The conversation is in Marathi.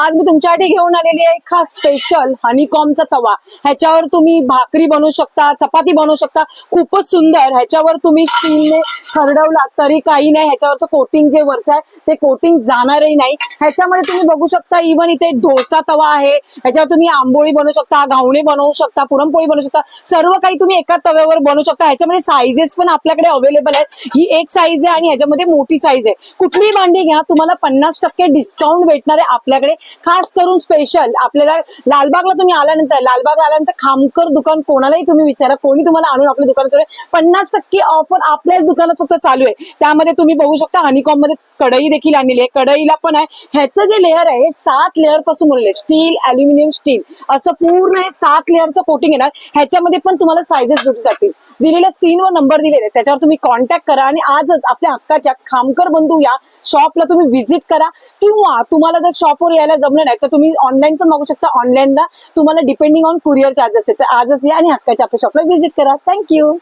आज मी तुमच्यासाठी घेऊन आलेली आहे खास स्पेशल हनीकॉमचा तवा. ह्याच्यावर तुम्ही भाकरी बनवू शकता चपाती बनवू शकता. खूपच सुंदर. ह्याच्यावर तुम्ही स्टीलने खरडवला तरी काही नाही. ह्याच्यावरचं कोटिंग जे वरचं आहे ते कोटिंग जाणारही नाही. ह्याच्यामध्ये तुम्ही बघू शकता इव्हन इथे डोसा तवा आहे. ह्याच्यावर तुम्ही आंबोळी बनवू शकता घावणे बनवू शकता पुरणपोळी बनवू शकता. सर्व काही तुम्ही एका तव्यावर बनवू शकता. ह्याच्यामध्ये साईजेस पण आपल्याकडे अवेलेबल आहेत. ही एक साईज आहे आणि ह्याच्यामध्ये मोठी साईज आहे. कुठलीही भांडी घ्या तुम्हाला पन्नास टक्के डिस्काउंट भेटणार आहे आपल्याकडे. खास करून स्पेशल आपल्याला लालबागला तुम्ही आल्यानंतर लालबागला आल्यानंतर खामकर दुकान कोणालाही तुम्ही विचारा. कोणी तुम्हाला आणून आपल्या दुकानात पन्नास टक्के ऑफर आपल्याच दुकानात फक्त चालू आहे. त्यामध्ये तुम्ही बघू शकता हनीकॉममध्ये कढई देखील आणलेली आहे. कढईला पण आहे. ह्याचं जे लेअर आहे सात लेअरपासून बनलेले स्टील अल्युमिनियम स्टील असं पूर्ण हे सात लेअरचं कोटिंग येणार. ह्याच्यामध्ये पण तुम्हाला सायझेस भेटून जातील. दिलेल्या स्क्रीनवर नंबर दिलेले. त्याच्यावर तुम्ही कॉन्टॅक्ट करा आणि आजच आपल्या हक्काच्या खामकर बंधू या शॉपला तुम्ही व्हिजिट करा. किंवा तुम्हाला जर शॉपवर यायला जमलं नाही तर तुम्ही ऑनलाईन पण मागू शकता. ऑनलाईनला तुम्हाला डिपेंडिंग ऑन कुरिअर चार्जेस आहे तर आजच या आणि हक्काच्या आपल्या शॉपला व्हिजिट करा. थँक्यू